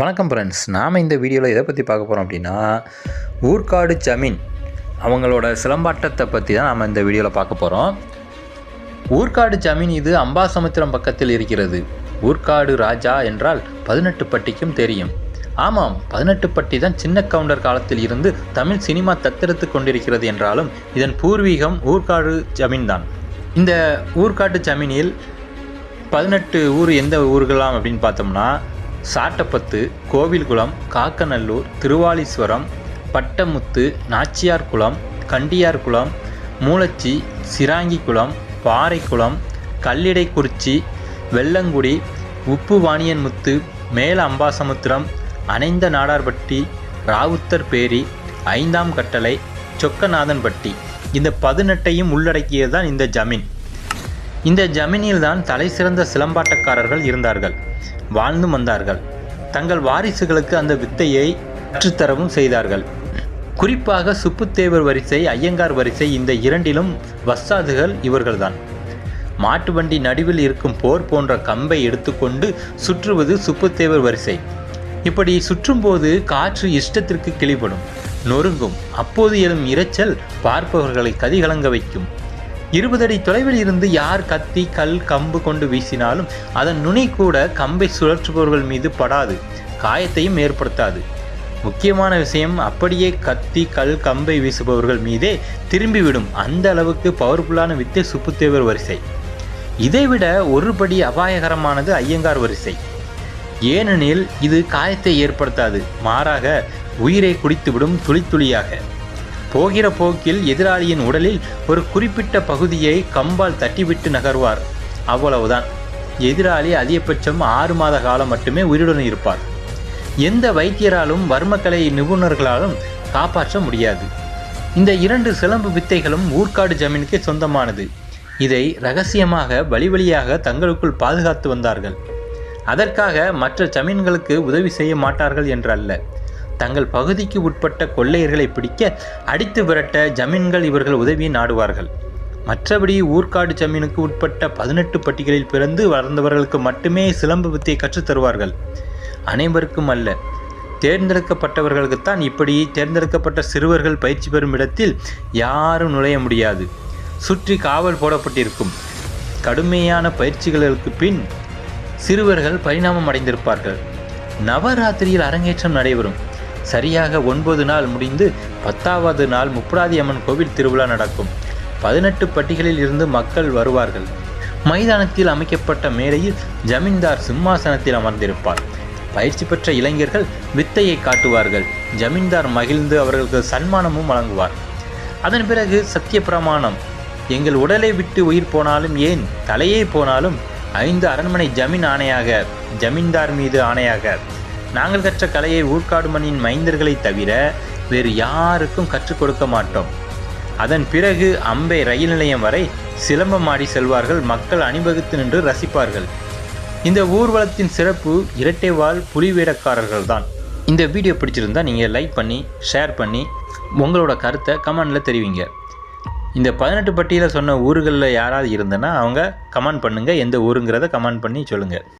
வணக்கம் ஃப்ரெண்ட்ஸ் நாம் இந்த வீடியோவில் எதை பற்றி பார்க்க போகிறோம் அப்படின்னா ஊர்க்காடு ஜமீன் அவங்களோட சிலம்பாட்டத்தை பற்றி தான் நாம் இந்த வீடியோவில் பார்க்க போகிறோம் ஊர்க்காடு ஜமீன் இது அம்பாசமுத்திரம் பக்கத்தில் இருக்கிறது. ஊர்க்காடு ராஜா என்றால் பதினெட்டு பட்டிக்கும் தெரியும். ஆமாம் பதினெட்டு பட்டி தான் சின்ன கவுண்டர் காலத்தில் இருந்து தமிழ் சினிமா தத்தெடுத்து கொண்டிருக்கிறது என்றாலும் இதன் பூர்வீகம் ஊர்க்காடு ஜமீன் தான். இந்த ஊர்க்காட்டு ஜமீனில் பதினெட்டு ஊர் எந்த ஊர்களாம் அப்படின்னு பார்த்தோம்னா சாட்டப்பத்து கோவில்குளம் காக்கநல்லூர் திருவாலீஸ்வரம் பட்டமுத்து நாச்சியார்குளம் கண்டியார்குளம் மூலச்சி சிராங்கிக்குளம் பாறைக்குளம் கல்லிடைக்குறிச்சி வெள்ளங்குடி உப்பு வாணியன்முத்து மேல அம்பாசமுத்திரம் அணைந்த நாடார்பட்டி ராவுத்தர் பேரி ஐந்தாம் கட்டளை சொக்கநாதன்பட்டி. இந்த பதினெட்டையும் உள்ளடக்கியதுதான் இந்த ஜமீன். இந்த ஜமீனில்தான் தலைசிறந்த சிலம்பாட்டக்காரர்கள் இருந்தார்கள். வாழ்ந்து வந்தார்கள். தங்கள் வாரிசுகளுக்கு அந்த வித்தையை கற்றுத்தரவும் செய்தார்கள். குறிப்பாக சுப்புத்தேவர் வரிசை ஐயங்கார் வரிசை இந்த இரண்டிலும் வஸ்தாதுகள் இவர்கள்தான். மாட்டு வண்டி நடுவில் இருக்கும் போர் போன்ற கம்பை எடுத்துக்கொண்டு சுற்றுவது சுப்புத்தேவர் வரிசை. இப்படி சுற்றும்போது காற்று இஷ்டத்திற்கு கிளிபடும் நொறுங்கும். அப்போது எழும் இரைச்சல் பார்ப்பவர்களை கதிகலங்க வைக்கும். இருபது அடி தொலைவில் இருந்து யார் கத்தி கல் கம்பு கொண்டு வீசினாலும் அதன் நுனி கூட கம்பை சுழற்றுபவர்கள் மீது படாது காயத்தையும் ஏற்படுத்தாது. முக்கியமான விஷயம் அப்படியே கத்தி கல் கம்பை வீசுபவர்கள் மீதே திரும்பிவிடும் அந்த அளவுக்கு பவர்ஃபுல்லான வித்தை சுப்புத்தேவர் வரிசை. இதைவிட ஒருபடி அபாயகரமானது ஐயங்கார் வரிசை. ஏனெனில் இது காயத்தை ஏற்படுத்தாது மாறாக உயிரை குடித்துவிடும் துளி துளியாக போகிற போக்கில் எதிராளியின் உடலில் ஒரு குறிப்பிட்ட பகுதியை கம்பால் தட்டிவிட்டு நகர்வார். அவ்வளவுதான். எதிராளி அதிகபட்சம் ஆறு மாத காலம் மட்டுமே உயிருடன் இருப்பார். எந்த வைத்தியராலும் வர்மக்கலை நிபுணர்களாலும் காப்பாற்ற முடியாது. இந்த இரண்டு சிலம்பு வித்தைகளும் ஊர்க்காடு ஜமீனுக்கு சொந்தமானது. இதை ரகசியமாக வழி வழியாக தங்களுக்குள் பாதுகாத்து வந்தார்கள். அதற்காக மற்ற ஜமீன்களுக்கு உதவி செய்ய மாட்டார்கள் என்றல்ல. தங்கள் பகுதிக்கு உட்பட்ட கொள்ளையர்களை பிடிக்க அடித்து விரட்ட ஜமீன்கள் இவர்கள் உதவியை நாடுவார்கள். மற்றபடி ஊர்க்காடு ஜமீனுக்கு உட்பட்ட பதினெட்டு பட்டிகளில் பிறந்து வளர்ந்தவர்களுக்கு மட்டுமே சிலம்பு வித்தியை கற்றுத் தருவார்கள். அனைவருக்கும் அல்ல தேர்ந்தெடுக்கப்பட்டவர்களுக்குத்தான் இப்படி தேர்ந்தெடுக்கப்பட்ட சிறுவர்கள் பயிற்சி பெறும் இடத்தில் யாரும் நுழைய முடியாது. சுற்றி காவல் போடப்பட்டிருக்கும். கடுமையான பயிற்சிகளுக்கு பின் சிறுவர்கள் பரிணாமம் அடைந்திருப்பார்கள். நவராத்திரியில் அரங்கேற்றம் நடைபெறும். சரியாக ஒன்பது நாள் முடிந்து பத்தாவது நாள் முப்படாதி அம்மன் கோவில் திருவிழா நடக்கும். பதினெட்டு பட்டிகளில் இருந்து மக்கள் வருவார்கள். மைதானத்தில் அமைக்கப்பட்ட மேடையில் ஜமீன்தார் சிம்மாசனத்தில் அமர்ந்திருப்பார். பயிற்சி பெற்ற இளைஞர்கள் வித்தையை காட்டுவார்கள். ஜமீன்தார் மகிழ்ந்து அவர்களுக்கு சன்மானமும் வழங்குவார். அதன் பிறகு சத்திய பிரமாணம். எங்கள் உடலை விட்டு உயிர் போனாலும் ஏன்? தலையே போனாலும் ஐந்து அரண்மனை ஜமீன் ஆணையாக ஜமீன்தார் மீது ஆணையாக. நாங்கள் கற்ற கலையை ஊர்க்காடு மண்ணின் மைந்தர்களை தவிர வேறு யாருக்கும் கற்றுக் கொடுக்க மாட்டோம். அதன் பிறகு அம்பை ரயில் நிலையம் வரை சிலம்பமாடி செல்வார்கள். மக்கள் அணிவகுத்து நின்று ரசிப்பார்கள். இந்த ஊர்வலத்தின் சிறப்பு இரட்டைவால் புலிவேடக்காரர்கள் தான் இந்த வீடியோ பிடிச்சிருந்தா நீங்கள் லைக் பண்ணி ஷேர் பண்ணி உங்களோட கருத்தை கமெண்டில் தெரிவிங்க. இந்த பதினெட்டு பட்டியலில் சொன்ன ஊர்களில் யாராவது இருந்தனா அவங்க கமெண்ட் பண்ணுங்கள் எந்த ஊருங்கிறத கமெண்ட் பண்ணி சொல்லுங்கள்